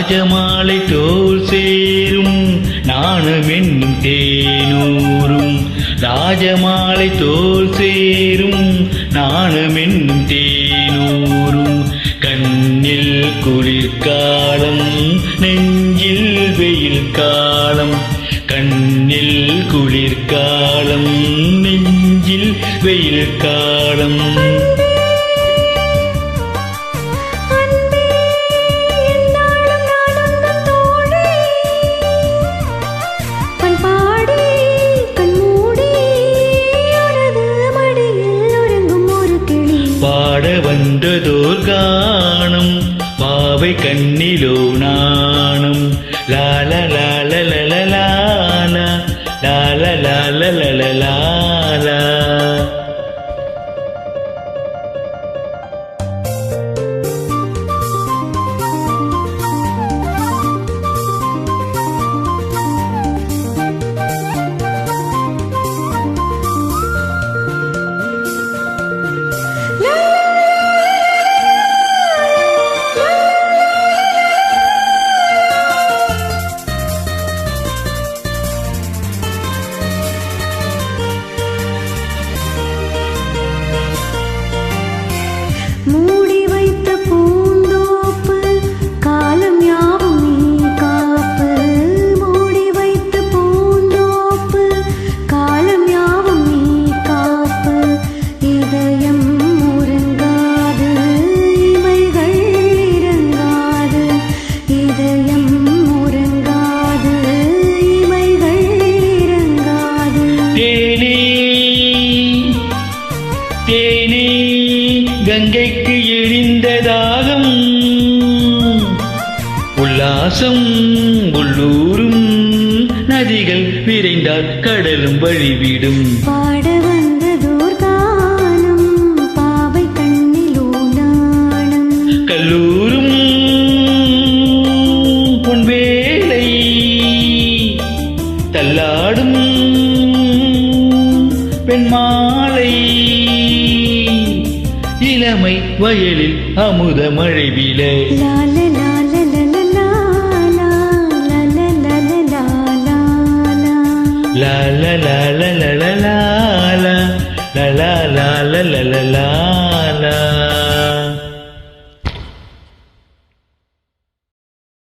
ராஜமாலை தோல் சேரும் நாணம் என்னும் தேனூரும். ராஜமாலை தோல் சேரும் நாணம் என்னும் தேனூரும். கண்ணில் குளிர்காலம் நெஞ்சில் வெயில் காலம். கண்ணில் குளிர்காலம் நெஞ்சில் வெயில் காலம். പാട വന്നതോർഗാണം പാവൈ കണ്ണിലോ നാണം ലാല ലാല ലല ലാല ലാല ലാല ലല ലാല தேனே கங்கைக்கு எழிந்த தாகம். உல்லாசம் உள்ளூரும் நதிகள் விரைந்தால் கடலும் வழிவிடும். பாட வந்த தூர்கானம் பாவை கண்ணில் ஊனானம் கல்லூரும் பொன்வேலை தள்ளாடும் பெண்மாலை இளமை வயலில் அமுத மழை வீழே. லால